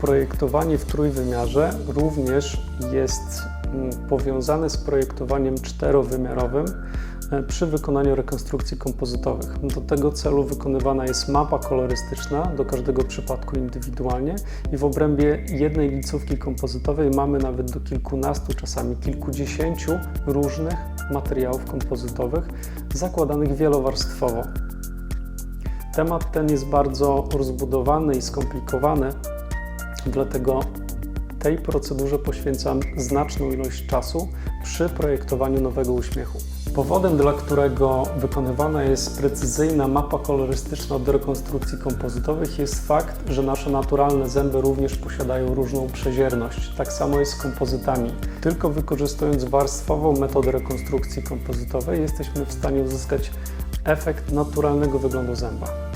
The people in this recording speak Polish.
projektowanie w trójwymiarze również jest mm, powiązane z projektowaniem czterowymiarowym e, przy wykonaniu rekonstrukcji kompozytowych. Do tego celu wykonywana jest mapa kolorystyczna do każdego przypadku indywidualnie i w obrębie jednej licówki kompozytowej mamy nawet do kilkunastu, czasami kilkudziesięciu różnych materiałów kompozytowych zakładanych wielowarstwowo. Temat ten jest bardzo rozbudowany i skomplikowany, dlatego tej procedurze poświęcam znaczną ilość czasu przy projektowaniu nowego uśmiechu. Powodem, dla którego wykonywana jest precyzyjna mapa kolorystyczna do rekonstrukcji kompozytowych jest fakt, że nasze naturalne zęby również posiadają różną przezierność. Tak samo jest z kompozytami. Tylko wykorzystując warstwową metodę rekonstrukcji kompozytowej jesteśmy w stanie uzyskać efekt naturalnego wyglądu zęba.